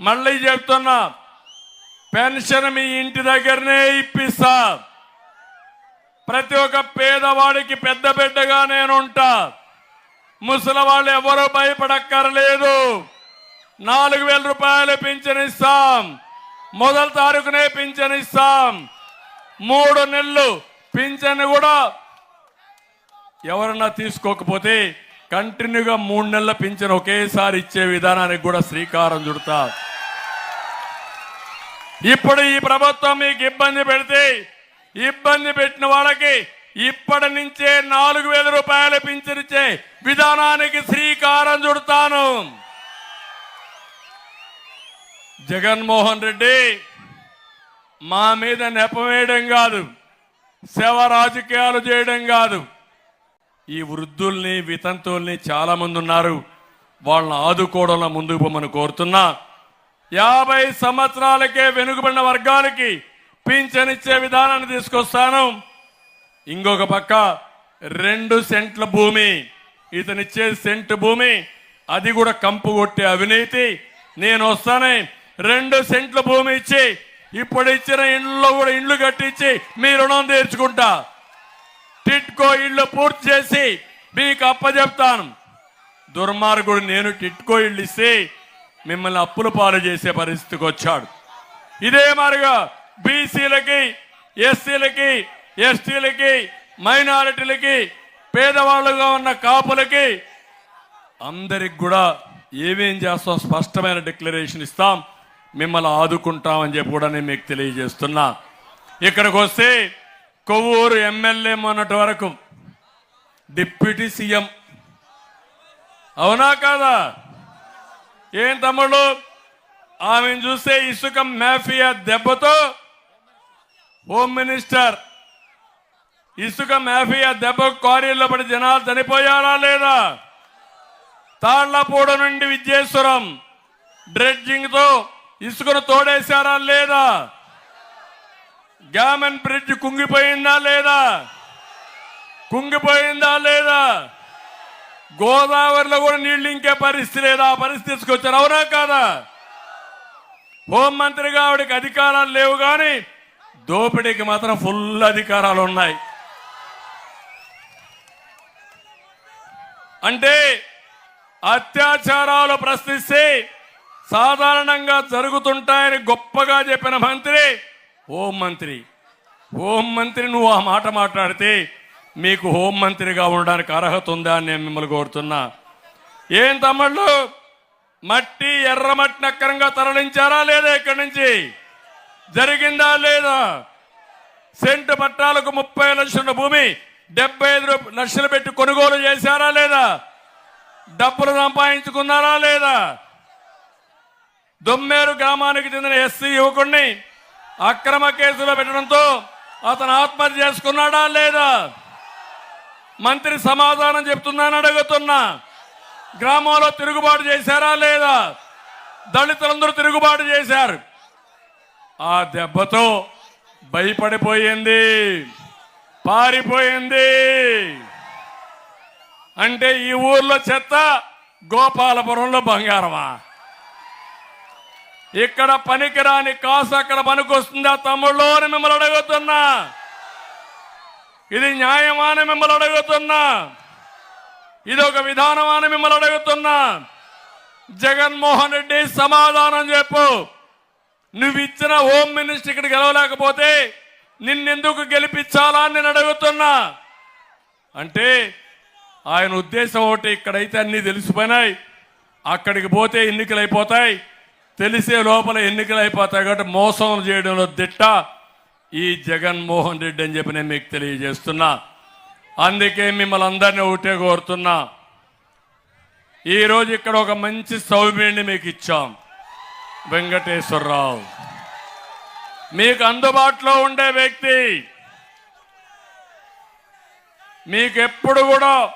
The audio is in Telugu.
మళ్ళీ చెప్తున్నా పెన్షన్ మీ ఇంటి దగ్గరనే ఇప్పిస్తా. ప్రతి ఒక్క పేదవాడికి పెద్ద బిడ్డగా నేను ఉంటా ముసలి వాళ్ళు ఎవరు భయపడక్కర్లేదు. నాలుగు వేల రూపాయలు పింఛన్ ఇస్తాం. మొదటి తారీఖునే పింఛన్ ఇస్తాం. మూడు నెలలు పింఛన్ కూడా ఎవరన్నా తీసుకోకపోతే కంటిన్యూగా మూడు నెలల పింఛన్ ఒకేసారి ఇచ్చే విధానానికి కూడా శ్రీకారం చుడతా. ఇప్పుడు ఈ ప్రభుత్వం మీకు ఇబ్బంది పెడితే ఇబ్బంది పెట్టిన వాళ్ళకి ఇప్పటి నుంచే నాలుగు వేల రూపాయలు పింఛనిచ్చే విధానానికి శ్రీకారం చుడతాను. జగన్మోహన్ రెడ్డి మా మీద నెపవేయడం కాదు శవ రాజకీయాలు చేయడం కాదు ఈ వృద్ధుల్ని వితంతుల్ని చాలా మంది ఉన్నారు. వాళ్ళని ఆదుకోవడంలో ముందుకు పోమని కోరుతున్నా. యాభై సంవత్సరాలకే వెనుకబడిన వర్గాలకి పింఛనిచ్చే విధానాన్ని తీసుకొస్తాను. ఇంకొక పక్క రెండు సెంట్ల భూమి. ఇతనిచ్చే సెంట్ భూమి అది కూడా కంపు కొట్టే అవినీతి. నేను వస్తానే రెండు సెంట్ల భూమి ఇచ్చి ఇప్పుడు ఇచ్చిన ఇండ్లు కూడా ఇండ్లు కట్టించి మీ రుణం తీర్చుకుంటా. టిట్కో ఇళ్ళు పూర్తి చేసి మీకు అప్పచెప్తాను దుర్మార్గుడు నేను టిట్కో ఇళ్ళు ఇస్తే మిమ్మల్ని అప్పుల పాలు చేసే పరిస్థితికి వచ్చాడు. ఇదే మారిగా బీసీలకి ఎస్సీలకి ఎస్టీలకి మైనారిటీలకి పేదవాళ్ళుగా ఉన్న కాపులకి అందరికి కూడా ఏమేం చేస్తాం స్పష్టమైన డిక్లరేషన్ ఇస్తాం. మిమ్మల్ని ఆదుకుంటామని చెప్పి కూడా నేను మీకు తెలియజేస్తున్నా. ఇక్కడికి వస్తే కొవ్వూరు ఎమ్మెల్యే మొన్నటి వరకు డిప్యూటీ సీఎం. అవునా కాదా? ఏం తమ్ముడు ఆమెను చూస్తే ఇసుక మాఫియా దెబ్బతో హోమ్ మినిస్టర్ ఇసుక మాఫియా దెబ్బ క్వారీల్లో పడి జనాలు చనిపోయారా లేదా? తాళ్ళపూడ నుండి విద్యేశ్వరం డ్రెడ్జింగ్తో ఇసుకను తోడేశారా లేదా? గ్యామన్ బ్రిడ్జ్ కుంగిపోయిందా లేదా? కుంగిపోయిందా లేదా? గోదావరిలో కూడా నీళ్ళు ఇంకే పరిస్థితి లేదా. ఆ పరిస్థితి తీసుకొచ్చారు. అవునా కాదా? హోంమంత్రిగా ఆవిడకి అధికారాలు లేవు కానీ దోపిడీకి మాత్రం ఫుల్ అధికారాలు ఉన్నాయి. అంటే అత్యాచారాలు ప్రశ్నిస్తే సాధారణంగా జరుగుతుంటాయని గొప్పగా చెప్పిన మంత్రి హోం మంత్రి. హోం మంత్రి నువ్వు ఆ మాట మాట్లాడితే మీకు హోం మంత్రిగా ఉండడానికి అర్హత ఉందా అని నేను మిమ్మల్ని కోరుతున్నా. ఏం తమ్ముళ్ళు? మట్టి ఎర్రమట్టిని అక్కరంగా తరలించారా లేదా ఇక్కడి నుంచి? జరిగిందా లేదా? సెంటు పట్టాలకు ముప్పై లక్షల భూమి డెబ్బై ఐదు లక్షలు పెట్టి కొనుగోలు చేశారా లేదా? డబ్బులు సంపాదించుకున్నారా లేదా? దొమ్మేరు గ్రామానికి చెందిన ఎస్సీ యువకుడిని అక్రమ కేసులో పెట్టడంతో అతను ఆత్మహత్య చేసుకున్నాడా లేదా? మంత్రి సమాధానం చెప్తున్నానని అడుగుతున్నా. గ్రామంలో తిరుగుబాటు చేశారా లేదా? దళితులందరూ తిరుగుబాటు చేశారు. ఆ దెబ్బతో భయపడిపోయింది. పారిపోయింది. అంటే ఈ ఊర్లో చెత్త గోపాలపురంలో బంగారమా? ఇక్కడ పనికిరాని కాసు అక్కడ పనికొస్తుందా తమ్ముళ్ళు అని మిమ్మల్ని అడుగుతున్నా. ఇది న్యాయమా మిమ్మల్ని అడుగుతున్నా. ఇది ఒక విధానమాన మిమ్మల్ని అడుగుతున్నా. జగన్మోహన్ రెడ్డి సమాధానం చెప్పు. నువ్వు ఇచ్చిన హోమ్ మినిస్టర్ ఇక్కడ గెలవలేకపోతే నిన్నెందుకు గెలిపించాలా అని నేను అడుగుతున్నా. అంటే ఆయన ఉద్దేశం ఒకటి ఇక్కడైతే అన్నీ తెలిసిపోయినాయి. అక్కడికి పోతే ఎన్నికలు అయిపోతాయి తెలిసే లోపల ఎన్నికలు అయిపోతాయి కాబట్టి మోసం చేయడంలో దిట్ట ఈ జగన్మోహన్ రెడ్డి అని చెప్పి నేను మీకు తెలియజేస్తున్నా. అందుకే మిమ్మల్ని అందరినీ ఒకటే కోరుతున్నా. ఈరోజు ఇక్కడ ఒక మంచి సౌమ్యుడిని మీకు ఇచ్చాం. వెంకటేశ్వరరావు. మీకు అందుబాటులో ఉండే వ్యక్తి. మీకు ఎప్పుడు కూడా